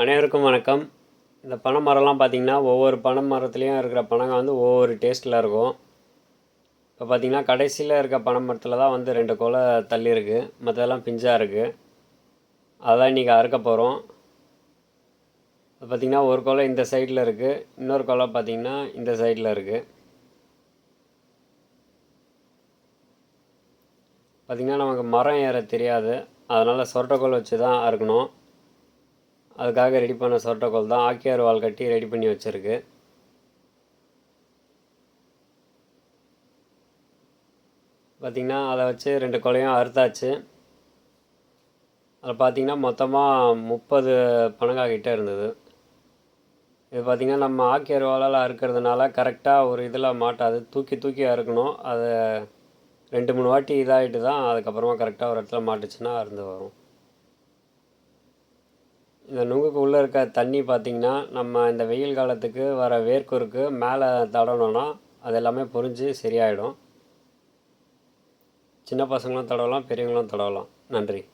அனைவருக்கும் வணக்கம். இந்த பனை மரம்லாம் பார்த்திங்கன்னா ஒவ்வொரு பனை மரத்துலேயும் இருக்கிற பனங்க வந்து ஒவ்வொரு டேஸ்ட்டில் இருக்கும். இப்போ பார்த்திங்கன்னா கடைசியில் இருக்க பனை மரத்தில் தான் வந்து ரெண்டு கொலை தள்ளி இருக்குது மற்றதெல்லாம் பிஞ்சாக இருக்குது அதான் இன்றைக்கி அறுக்க போகிறோம் இப்போ பார்த்திங்கன்னா ஒரு கொலை இந்த சைடில் இருக்குது இன்னொரு கொலை பார்த்திங்கன்னா இந்த சைடில் இருக்குது பார்த்திங்கன்னா நமக்கு மரம் ஏற தெரியாது. அதனால் சொரட்டைக்கோல் வச்சு தான் அறுக்கணும். அதுக்காக ரெடி பண்ண சொரட்டைக்கோல் தான் ஆக்கியார் வால் கட்டி ரெடி பண்ணி வச்சுருக்கு. பார்த்திங்கன்னா அதை வச்சு ரெண்டு கொலையும் அறுத்தாச்சு. அதில் பார்த்திங்கன்னா மொத்தமாக முப்பது பனங்காய் கிட்ட இருந்தது. இது பார்த்திங்கன்னா நம்ம ஆக்கியார் வாலால் அறுக்கிறதுனால கரெக்டாக ஒரு இதில் மாட்டாது. தூக்கி தூக்கி அறுக்கணும். அதை ரெண்டு மூணு வாட்டி இதாகிட்டு தான் அதுக்கப்புறமா கரெக்டாக ஒரு இடத்துல மாட்டுச்சுன்னா அறுந்து வரும். இந்த நுங்குக்கு உள்ளே இருக்க தண்ணி பார்த்திங்கன்னா நம்ம இந்த வெயில் காலத்துக்கு வர வேர்க்குருக்கு மேலே தடவினோன்னா அது எல்லாமே புரிஞ்சு சரியாயிடும். சின்ன பசங்களும் தடவலாம் பெரியவங்களும் தடவலாம். நன்றி.